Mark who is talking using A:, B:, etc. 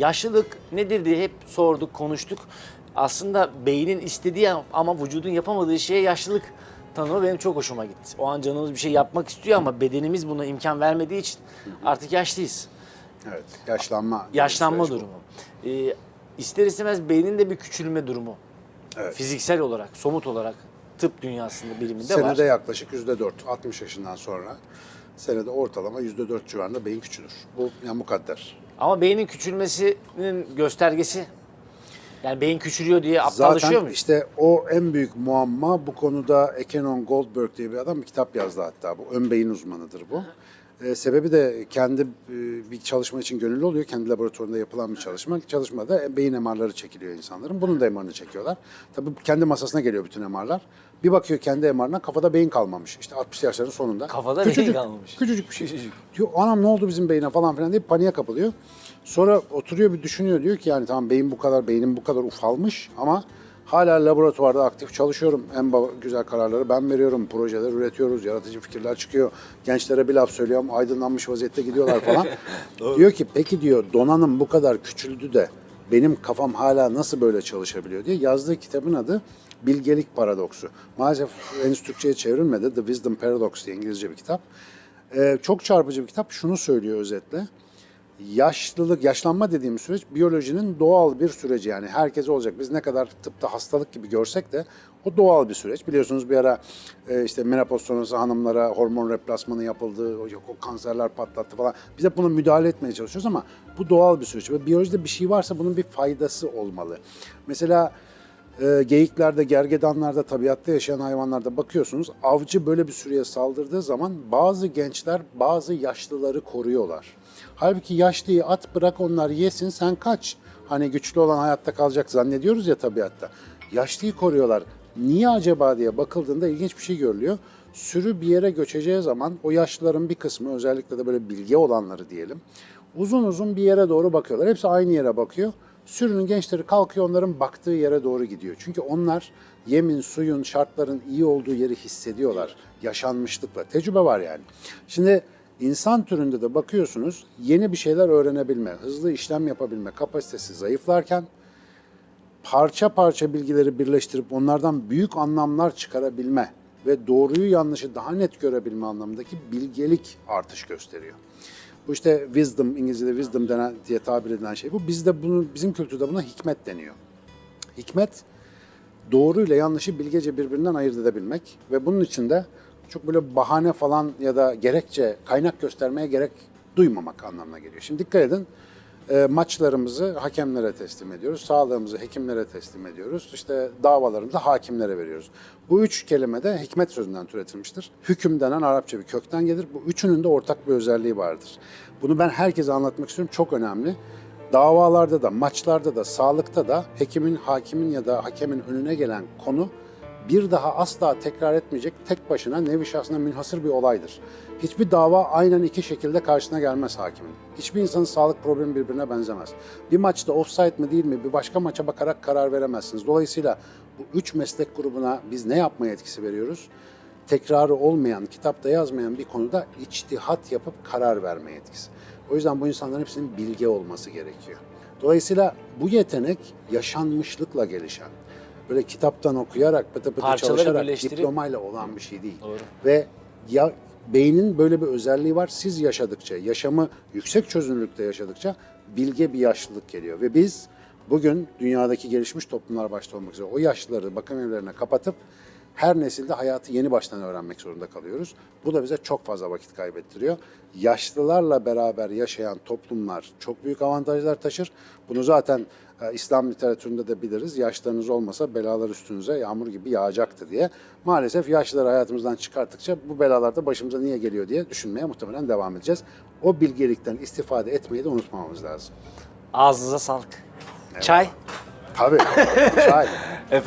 A: yaşlılık nedir diye hep sorduk, konuştuk. Aslında beynin istediği ama vücudun yapamadığı şeye yaşlılık tanımı benim çok hoşuma gitti. O an canımız bir şey yapmak istiyor ama bedenimiz buna imkan vermediği için artık yaşlıyız.
B: Evet, yaşlanma.
A: Yaşlanma durumu. Ee, ister istemez beynin de bir küçülme durumu.
B: Evet.
A: Fiziksel olarak, somut olarak tıp dünyasında biliminde
B: Senede
A: var.
B: yaklaşık yüzde dört, 60 yaşından sonra senede ortalama yüzde dört civarında beyin küçülür. Bu yani mukadder.
A: Ama beynin küçülmesinin göstergesi yani beyin küçülüyor diye aptallaşıyor
B: Zaten
A: muyuz?
B: işte o en büyük muamma bu konuda Ekenon Goldberg diye bir adam bir kitap yazdı hatta bu. Ön beyin uzmanıdır bu. Ee, sebebi de kendi e, bir çalışma için gönüllü oluyor. Kendi laboratuvarında yapılan bir çalışma. Çalışmada beyin MR'ları çekiliyor insanların. Bunun da MR'ını çekiyorlar. Tabii kendi masasına geliyor bütün MR'lar. Bir bakıyor kendi MR'ına kafada beyin kalmamış. İşte 60 yaşların sonunda.
A: Kafada beyin kalmamış.
B: Küçücük bir şey. Diyor anam ne oldu bizim beyine falan filan diye paniğe kapılıyor. Sonra oturuyor bir düşünüyor diyor ki yani tamam beyin bu kadar, beynim bu kadar ufalmış ama hala laboratuvarda aktif çalışıyorum. En güzel kararları ben veriyorum. Projeler üretiyoruz, yaratıcı fikirler çıkıyor. Gençlere bir laf söylüyorum, aydınlanmış vaziyette gidiyorlar falan. diyor ki peki diyor donanım bu kadar küçüldü de benim kafam hala nasıl böyle çalışabiliyor diye yazdığı kitabın adı Bilgelik Paradoksu. Maalesef henüz Türkçe'ye çevrilmedi. The Wisdom Paradox diye İngilizce bir kitap. Ee, çok çarpıcı bir kitap. Şunu söylüyor özetle. Yaşlılık, yaşlanma dediğimiz süreç biyolojinin doğal bir süreci yani herkes olacak. Biz ne kadar tıpta hastalık gibi görsek de o doğal bir süreç. Biliyorsunuz bir ara e, işte menopoz sonrası hanımlara hormon replasmanı yapıldı, o, yok, o kanserler patlattı falan. Biz hep buna müdahale etmeye çalışıyoruz ama bu doğal bir süreç. Ve biyolojide bir şey varsa bunun bir faydası olmalı. Mesela e, geyiklerde, gergedanlarda, tabiatta yaşayan hayvanlarda bakıyorsunuz avcı böyle bir sürüye saldırdığı zaman bazı gençler bazı yaşlıları koruyorlar. Halbuki yaşlıyı at bırak onlar yesin sen kaç. Hani güçlü olan hayatta kalacak zannediyoruz ya tabiatta. Yaşlıyı koruyorlar. Niye acaba diye bakıldığında ilginç bir şey görülüyor. Sürü bir yere göçeceği zaman o yaşlıların bir kısmı özellikle de böyle bilge olanları diyelim uzun uzun bir yere doğru bakıyorlar. Hepsi aynı yere bakıyor. Sürünün gençleri kalkıyor onların baktığı yere doğru gidiyor. Çünkü onlar yemin, suyun, şartların iyi olduğu yeri hissediyorlar. Yaşanmışlıkla. Tecrübe var yani. Şimdi insan türünde de bakıyorsunuz yeni bir şeyler öğrenebilme, hızlı işlem yapabilme kapasitesi zayıflarken parça parça bilgileri birleştirip onlardan büyük anlamlar çıkarabilme ve doğruyu yanlışı daha net görebilme anlamındaki bilgelik artış gösteriyor. Bu işte wisdom, İngilizce'de wisdom denen diye tabir edilen şey bu. Bizde bunu, bizim kültürde buna hikmet deniyor. Hikmet doğru ile yanlışı bilgece birbirinden ayırt edebilmek ve bunun için de çok böyle bahane falan ya da gerekçe kaynak göstermeye gerek duymamak anlamına geliyor. Şimdi dikkat edin e, maçlarımızı hakemlere teslim ediyoruz, sağlığımızı hekimlere teslim ediyoruz, işte davalarımızı hakimlere veriyoruz. Bu üç kelime de hikmet sözünden türetilmiştir. Hüküm denen Arapça bir kökten gelir. Bu üçünün de ortak bir özelliği vardır. Bunu ben herkese anlatmak istiyorum, çok önemli. Davalarda da, maçlarda da, sağlıkta da hekimin, hakimin ya da hakemin önüne gelen konu bir daha asla tekrar etmeyecek tek başına nevi şahsına münhasır bir olaydır. Hiçbir dava aynen iki şekilde karşısına gelmez hakimin. Hiçbir insanın sağlık problemi birbirine benzemez. Bir maçta offside mi değil mi bir başka maça bakarak karar veremezsiniz. Dolayısıyla bu üç meslek grubuna biz ne yapmaya etkisi veriyoruz? Tekrarı olmayan, kitapta yazmayan bir konuda içtihat yapıp karar verme yetkisi. O yüzden bu insanların hepsinin bilge olması gerekiyor. Dolayısıyla bu yetenek yaşanmışlıkla gelişen, böyle kitaptan okuyarak, pıtı pıtı
A: Parçaları
B: çalışarak,
A: birleştirip-
B: diplomayla olan bir şey değil.
A: Doğru.
B: Ve ya beynin böyle bir özelliği var. Siz yaşadıkça, yaşamı yüksek çözünürlükte yaşadıkça bilge bir yaşlılık geliyor. Ve biz bugün dünyadaki gelişmiş toplumlar başta olmak üzere o yaşlıları bakım evlerine kapatıp her nesilde hayatı yeni baştan öğrenmek zorunda kalıyoruz. Bu da bize çok fazla vakit kaybettiriyor. Yaşlılarla beraber yaşayan toplumlar çok büyük avantajlar taşır. Bunu zaten İslam literatüründe de biliriz. Yaşlarınız olmasa belalar üstünüze yağmur gibi yağacaktı diye. Maalesef yaşlıları hayatımızdan çıkarttıkça bu belalar da başımıza niye geliyor diye düşünmeye muhtemelen devam edeceğiz. O bilgelikten istifade etmeyi de unutmamamız lazım.
A: Ağzınıza sağlık. Çay.
B: Tabii. Çay.
A: Efendim